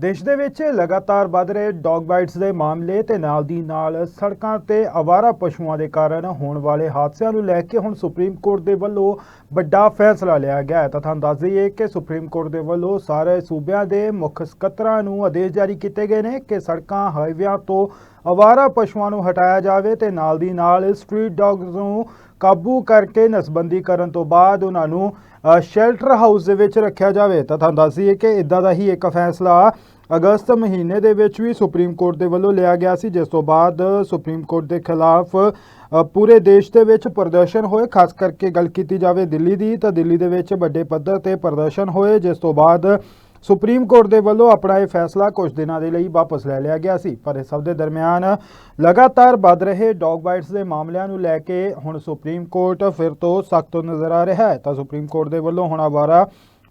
ਦੇਸ਼ ਦੇ ਵਿੱਚ ਲਗਾਤਾਰ ਵੱਧ ਰਹੇ ਡੌਗ ਬਾਈਟਸ ਦੇ ਮਾਮਲੇ ਤੇ ਨਾਲ ਦੀ ਨਾਲ ਸੜਕਾਂ ਤੇ ਆਵਾਰਾ ਪਸ਼ੂਆਂ ਦੇ ਕਾਰਨ ਹੋਣ ਵਾਲੇ ਹਾਦਸਿਆਂ ਨੂੰ ਲੈ ਕੇ ਹੁਣ ਸੁਪਰੀਮ ਕੋਰਟ ਦੇ ਵੱਲੋਂ ਵੱਡਾ ਫੈਸਲਾ ਲਿਆ ਗਿਆ ਹੈ। ਤਾਂ ਤੁਹਾਨੂੰ ਦੱਸ ਦਈਏ ਕਿ ਸੁਪਰੀਮ ਕੋਰਟ ਦੇ ਵੱਲੋਂ ਸਾਰੇ ਸੂਬਿਆਂ ਦੇ ਮੁੱਖ ਸਕੱਤਰਾਂ ਨੂੰ ਆਦੇਸ਼ ਜਾਰੀ ਕੀਤੇ ਗਏ ਨੇ ਕਿ ਸੜਕਾਂ, ਹਾਈਵੇਆਂ ਤੋਂ ਆਵਾਰਾ ਪਸ਼ੂਆਂ ਨੂੰ ਹਟਾਇਆ ਜਾਵੇ ਤੇ ਨਾਲ ਦੀ ਨਾਲ ਸਟਰੀਟ ਡੌਗਸ ਨੂੰ ਕਾਬੂ ਕਰਕੇ ਨਸਬੰਦੀ ਕਰਨ ਤੋਂ ਬਾਅਦ ਉਹਨਾਂ ਨੂੰ ਸ਼ੈਲਟਰ ਹਾਊਸ ਦੇ ਵਿੱਚ ਰੱਖਿਆ ਜਾਵੇ। ਤਾਂ ਤੁਹਾਨੂੰ ਦੱਸ ਦਈਏ ਕਿ ਇਦਾਂ ਦਾ ਹੀ ਇੱਕ ਫੈਸਲਾ ਅਗਸਤ ਮਹੀਨੇ ਦੇ ਵਿੱਚ ਵੀ ਸੁਪਰੀਮ ਕੋਰਟ ਦੇ ਵੱਲੋਂ ਲਿਆ ਗਿਆ ਸੀ, ਜਿਸ ਤੋਂ ਬਾਅਦ ਸੁਪਰੀਮ ਕੋਰਟ ਦੇ ਖਿਲਾਫ ਪੂਰੇ ਦੇਸ਼ ਦੇ ਵਿੱਚ ਪ੍ਰਦਰਸ਼ਨ ਹੋਏ। ਖਾਸ ਕਰਕੇ ਗੱਲ ਕੀਤੀ ਜਾਵੇ ਦਿੱਲੀ ਦੀ, ਤਾਂ ਦਿੱਲੀ ਦੇ ਵਿੱਚ ਵੱਡੇ ਪੱਧਰ ਤੇ ਪ੍ਰਦਰਸ਼ਨ ਹੋਏ, ਜਿਸ ਤੋਂ ਬਾਅਦ ਸੁਪਰੀਮ ਕੋਰਟ ਦੇ ਵੱਲੋਂ ਆਪਣਾ ਇਹ ਫੈਸਲਾ ਕੁਝ ਦਿਨਾਂ ਦੇ ਲਈ ਵਾਪਸ ਲੈ ਲਿਆ ਗਿਆ ਸੀ, ਪਰ ਇਸ ਸਭ ਦੇ ਦਰਮਿਆਨ ਲਗਾਤਾਰ ਵੱਧ ਰਹੇ ਡੌਗ ਬਾਈਟਸ ਦੇ ਮਾਮਲਿਆਂ ਨੂੰ ਲੈ ਕੇ ਹੁਣ ਸੁਪਰੀਮ ਕੋਰਟ ਫਿਰ ਤੋਂ ਸਖਤ ਨਜ਼ਰ ਆ ਰਿਹਾ ਹੈ। ਤਾਂ ਸੁਪਰੀਮ ਕੋਰਟ ਦੇ ਵੱਲੋਂ ਹੁਣ ਆਵਾਰਾ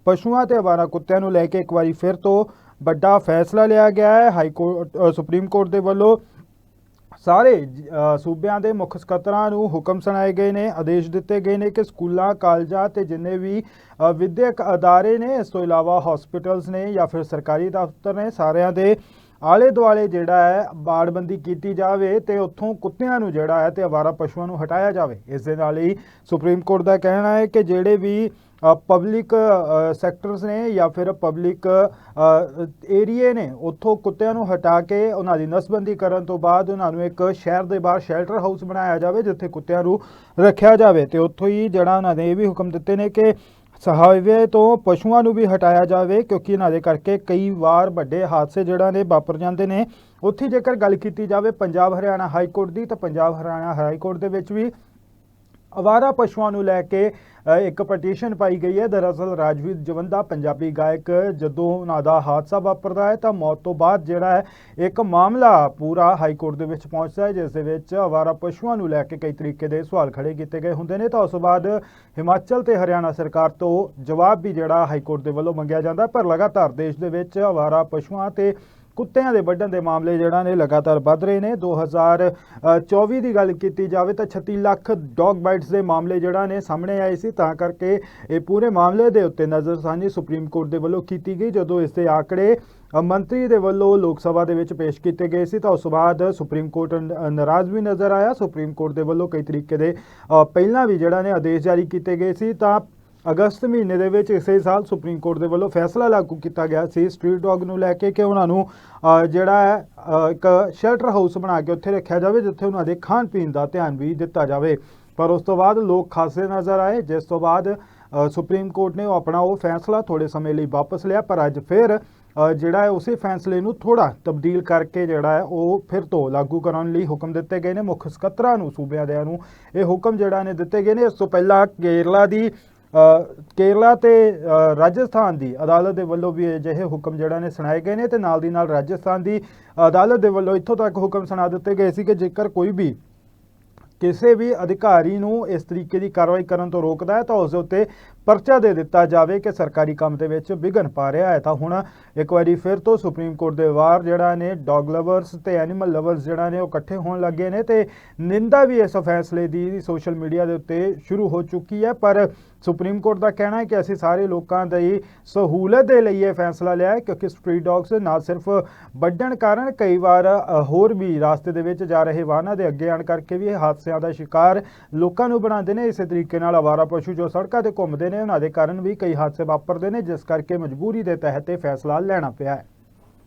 ਪਸ਼ੂਆਂ ਤੇ ਆਵਾਰਾ ਕੁੱਤਿਆਂ ਨੂੰ ਲੈ ਕੇ ਇੱਕ ਵਾਰੀ ਫਿਰ ਤੋਂ ਵੱਡਾ ਫੈਸਲਾ ਲਿਆ ਗਿਆ ਹੈ। ਹਾਈ ਕੋਰਟ ਸੁਪਰੀਮ ਕੋਰਟ ਦੇ ਵੱਲੋਂ ਸਾਰੇ ਸੂਬਿਆਂ ਦੇ ਮੁੱਖ ਸਕੱਤਰਾਂ ਨੂੰ ਹੁਕਮ ਸੁਣਾਏ ਗਏ ਨੇ ਆਦੇਸ਼ ਦਿੱਤੇ ਗਏ ਨੇ ਕਿ ਸਕੂਲਾਂ ਕਾਲਜਾਂ ਤੇ ਜਿੰਨੇ ਵੀ ਅ, ਵਿਦਿਅਕ ਅਦਾਰੇ ਨੇ ਇਸ ਤੋਂ ਇਲਾਵਾ ਹਸਪੀਟਲਸ ਨੇ ਜਾਂ ਫਿਰ ਸਰਕਾਰੀ ਦਫ਼ਤਰ ਨੇ ਸਾਰਿਆਂ ਦੇ ਆਲੇ ਦੁਆਲੇ ਜਿਹੜਾ ਹੈ, ਬਾੜਬੰਦੀ ਕੀਤੀ ਜਾਵੇ ਤੇ ਉੱਥੋਂ ਕੁੱਤਿਆਂ ਨੂੰ ਜਿਹੜਾ ਹੈ ਤੇ ਆਵਾਰਾ ਪਸ਼ੂਆਂ ਨੂੰ ਹਟਾਇਆ ਜਾਵੇ। ਇਸ ਦੇ ਨਾਲ ਹੀ ਸੁਪਰੀਮ ਕੋਰਟ ਦਾ ਕਹਿਣਾ ਹੈ ਕਿ ਜਿਹੜੇ ਵੀ ਪਬਲਿਕ ਸੈਕਟਰਸ ਨੇ ਜਾਂ ਫਿਰ ਪਬਲਿਕ ਏਰੀਏ ਨੇ, ਉੱਥੋਂ ਕੁੱਤਿਆਂ ਨੂੰ ਹਟਾ ਕੇ ਉਹਨਾਂ ਦੀ ਨਸਬੰਦੀ ਕਰਨ ਤੋਂ ਬਾਅਦ ਉਹਨਾਂ ਨੂੰ ਇੱਕ ਸ਼ਹਿਰ ਦੇ ਬਾਹਰ ਸ਼ੈਲਟਰ ਹਾਊਸ ਬਣਾਇਆ ਜਾਵੇ, ਜਿੱਥੇ ਕੁੱਤਿਆਂ ਨੂੰ ਰੱਖਿਆ ਜਾਵੇ। ਤੇ ਉੱਥੋਂ ਹੀ ਜਿਹੜਾ ਉਹਨਾਂ ਨੇ ਇਹ ਵੀ ਹੁਕਮ ਦਿੱਤੇ ਨੇ ਕਿ ਹਾਈਵੇ ਤੋਂ ਪਸ਼ੂਆਂ ਨੂੰ ਵੀ ਹਟਾਇਆ ਜਾਵੇ, ਕਿਉਂਕਿ ਇਹਨਾਂ ਦੇ ਕਰਕੇ ਕਈ ਵਾਰ ਵੱਡੇ ਹਾਦਸੇ ਜਿਹੜਾ ਨੇ ਵਾਪਰ ਜਾਂਦੇ ਨੇ। ਉੱਥੇ ਜੇਕਰ ਗੱਲ ਕੀਤੀ ਜਾਵੇ ਪੰਜਾਬ ਹਰਿਆਣਾ ਹਾਈ ਕੋਰਟ ਦੀ, ਤਾਂ ਪੰਜਾਬ ਹਰਿਆਣਾ ਹਾਈ ਕੋਰਟ ਦੇ ਵਿੱਚ ਵੀ ਅਵਾਰਾ ਪਸ਼ੂਆਂ ਨੂੰ ਲੈ ਕੇ ਇੱਕ ਪਟੀਸ਼ਨ ਪਾਈ ਗਈ ਹੈ। ਦਰਅਸਲ ਰਾਜਵੀਰ ਜਵੰਦਾ ਪੰਜਾਬੀ ਗਾਇਕ, ਜਦੋਂ ਉਹਨਾਂ ਦਾ ਹਾਦਸਾ ਵਾਪਰਦਾ ਹੈ ਤਾਂ ਮੌਤ ਤੋਂ ਬਾਅਦ ਜਿਹੜਾ ਹੈ, ਇੱਕ ਮਾਮਲਾ ਪੂਰਾ ਹਾਈ ਕੋਰਟ ਦੇ ਵਿੱਚ ਪਹੁੰਚਦਾ ਹੈ, ਜਿਸ ਦੇ ਵਿੱਚ ਅਵਾਰਾ ਪਸ਼ੂਆਂ ਨੂੰ ਲੈ ਕੇ ਕਈ ਤਰੀਕੇ ਦੇ ਸਵਾਲ ਖੜੇ ਕੀਤੇ ਗਏ ਹੁੰਦੇ ਨੇ। ਤਾਂ ਉਸ ਤੋਂ ਬਾਅਦ ਹਿਮਾਚਲ ਤੇ ਹਰਿਆਣਾ ਸਰਕਾਰ ਤੋਂ ਜਵਾਬ ਵੀ ਜਿਹੜਾ ਹਾਈ ਕੋਰਟ ਦੇ ਵੱਲੋਂ ਮੰਗਿਆ ਜਾਂਦਾ ਪਰ ਲਗਾਤਾਰ ਦੇਸ਼ ਦੇ ਵਿੱਚ ਅਵਾਰਾ ਪਸ਼ੂਆਂ ਤੇ ਕੁੱਤਿਆਂ ਦੇ ਵੱਢਣ ਦੇ ਮਾਮਲੇ ਜਿਹੜਾ ਨੇ ਲਗਾਤਾਰ ਵੱਧ ਰਹੇ ਨੇ। 2024 ਦੀ ਗੱਲ ਕੀਤੀ ਜਾਵੇ ਤਾਂ 36 ਲੱਖ ਡੌਗ ਬਾਈਟਸ ਦੇ ਮਾਮਲੇ ਜਿਹੜਾ ਨੇ ਸਾਹਮਣੇ ਆਏ ਸੀ। ਤਾਂ ਕਰਕੇ ਇਹ ਪੂਰੇ ਮਾਮਲੇ ਦੇ ਉੱਤੇ ਨਜ਼ਰਸਾਨੀ ਸੁਪਰੀਮ ਕੋਰਟ ਦੇ ਵੱਲੋਂ ਕੀਤੀ ਗਈ। ਜਦੋਂ ਇਸ ਦੇ ਆંકੜੇ ਮੰਤਰੀ ਦੇ ਵੱਲੋਂ ਲੋਕ ਸਭਾ ਦੇ ਵਿੱਚ ਪੇਸ਼ ਕੀਤੇ ਗਏ ਸੀ ਤਾਂ ਉਸ ਤੋਂ ਬਾਅਦ ਸੁਪਰੀਮ ਕੋਰਟ ਨਾਰਾਜ਼ ਵੀ ਨਜ਼ਰ ਆਇਆ। ਸੁਪਰੀਮ ਕੋਰਟ ਦੇ ਵੱਲੋਂ ਕਈ ਤਰੀਕੇ ਦੇ ਪਹਿਲਾਂ ਵੀ ਜਿਹੜਾ ਨੇ ਆਦੇਸ਼ ਜਾਰੀ ਕੀਤੇ ਗਏ ਸੀ। ਤਾਂ ਅਗਸਤ ਮਹੀਨੇ ਦੇ ਵਿੱਚ ਇਸੇ ਸਾਲ ਸੁਪਰੀਮ ਕੋਰਟ ਦੇ ਵੱਲੋਂ ਫੈਸਲਾ ਲਾਗੂ ਕੀਤਾ ਗਿਆ ਸੀ। ਸਟਰੀਟ ਡੌਗ ਨੂੰ ਲੈ ਕੇ ਕਿ ਉਹਨਾਂ ਨੂੰ ਜਿਹੜਾ ਹੈ ਇੱਕ ਸ਼ੈਲਟਰ ਹਾਊਸ ਬਣਾ ਕੇ ਉੱਥੇ ਰੱਖਿਆ ਜਾਵੇ, ਜਿੱਥੇ ਉਹਨਾਂ ਦੇ ਖਾਣ ਪੀਣ ਦਾ ਧਿਆਨ ਵੀ ਦਿੱਤਾ ਜਾਵੇ। ਪਰ ਉਸ ਤੋਂ ਬਾਅਦ ਲੋਕ ਖਾਸੇ ਨਜ਼ਰ ਆਏ, ਜਿਸ ਤੋਂ ਬਾਅਦ ਸੁਪਰੀਮ ਕੋਰਟ ਨੇ ਉਹ ਆਪਣਾ ਉਹ ਫੈਸਲਾ ਥੋੜੇ ਸਮੇਂ ਲਈ ਵਾਪਸ ਲਿਆ, ਪਰ ਅੱਜ ਫਿਰ ਜਿਹੜਾ ਹੈ, ਉਸੇ ਫੈਸਲੇ ਨੂੰ ਥੋੜਾ ਤਬਦੀਲ ਕਰਕੇ ਜਿਹੜਾ ਹੈ, ਉਹ ਫਿਰ ਤੋਂ ਲਾਗੂ ਕਰਨ ਲਈ ਹੁਕਮ ਦਿੱਤੇ ਗਏ ਨੇ। ਮੁੱਖ ਸਕੱਤਰਾਂ ਨੂੰ, ਸੂਬਿਆਂ ਦਿਆਂ ਨੂੰ ਇਹ ਹੁਕਮ ਜਿਹੜਾ ਨੇ ਦਿੱਤੇ ਗਏ ਨੇ। ਇਸ ਤੋਂ ਪਹਿਲਾਂ ਕੇਰਲਾ ਦੀ ਕੇਰਲਾ ਤੇ ਰਾਜਸਥਾਨ ਦੀ ਅਦਾਲਤ ਦੇ ਵੱਲੋਂ ਵੀ ਅਜਿਹੇ ਹੁਕਮ ਜਿਹੜਾ ਨੇ ਸੁਣਾਏ ਗਏ ਨੇ ਤੇ ਨਾਲ ਦੀ ਨਾਲ ਰਾਜਸਥਾਨ ਦੀ ਅਦਾਲਤ ਦੇ ਵੱਲੋਂ ਇੱਥੋਂ ਤੱਕ ਹੁਕਮ ਸੁਣਾ ਦਿੱਤੇ ਗਏ ਸੀ ਕਿ ਜੇਕਰ ਕੋਈ ਵੀ ਕਿਸੇ ਵੀ ਅਧਿਕਾਰੀ ਨੂੰ ਇਸ ਤਰੀਕੇ ਦੀ ਕਾਰਵਾਈ ਕਰਨ ਤੋਂ ਰੋਕਦਾ ਹੈ ਤਾਂ ਉਸ ਦੇ ਉੱਤੇ ਪਰਚਾ ਦੇ ਦਿੱਤਾ ਜਾਵੇ ਕਿ ਸਰਕਾਰੀ ਕੰਮ ਦੇ ਵਿੱਚ ਵਿਘਨ ਪਾ ਰਿਹਾ ਹੈ। ਤਾਂ ਹੁਣ ਇੱਕ ਵਾਰੀ ਫਿਰ ਤੋਂ ਸੁਪਰੀਮ ਕੋਰਟ ਦੇ ਵਾਰ ਜਿਹੜਾ ਨੇ, ਡੌਗ ਲਵਰਸ ਤੇ ਐਨੀਮਲ ਲਵਰਸ ਜਿਹੜਾ ਨੇ, ਉਹ ਇਕੱਠੇ ਹੋਣ ਲੱਗੇ ਨੇ ਤੇ ਨਿੰਦਾ ਵੀ ਇਸ ਫੈਸਲੇ ਦੀ ਸੋਸ਼ਲ ਮੀਡੀਆ ਦੇ ਉੱਤੇ ਸ਼ੁਰੂ ਹੋ ਚੁੱਕੀ ਹੈ। ਪਰ ਸੁਪਰੀਮ ਕੋਰਟ ਦਾ ਕਹਿਣਾ ਹੈ ਕਿ ਅਸੀਂ ਸਾਰੇ ਲੋਕਾਂ ਦੀ ਸਹੂਲਤ ਦੇ ਲਈ ਇਹ ਫੈਸਲਾ ਲਿਆ ਹੈ ਕਿਉਂਕਿ ਸਟਰੀਟ ਡੌਗਸ ਨਾ ਸਿਰਫ ਵੱਢਣ ਕਾਰਨ ਕਈ ਵਾਰ ਹੋਰ ਵੀ ਰਾਸਤੇ ਦੇ ਵਿੱਚ ਜਾ ਰਹੇ ਵਾਹਨਾਂ ਦੇ ਅੱਗੇ ਆਣ ਕਰਕੇ ਵੀ ਇਹ ਹਾਦਸਿਆਂ ਦਾ ਸ਼ਿਕਾਰ ਲੋਕਾਂ ਨੂੰ ਬਣਾਉਂਦੇ ਨੇ। ਇਸੇ ਤਰੀਕੇ ਨਾਲ ਆਵਾਰਾ ਪਸ਼ੂ ਜੋ ਸੜਕਾਂ ਤੇ ਘੁੰਮਦੇ ਨੇ ਨੇ ਉਹਨਾਂ ਦੇ ਕਾਰਨ ਵੀ ਕਈ ਹਾਦਸੇ ਵਾਪਰਦੇ ਨੇ, ਜਿਸ ਕਰਕੇ ਮਜਬੂਰੀ ਦੇ ਤਹਿਤ ਇਹ ਫੈਸਲਾ ਲੈਣਾ ਪਿਆ ਹੈ।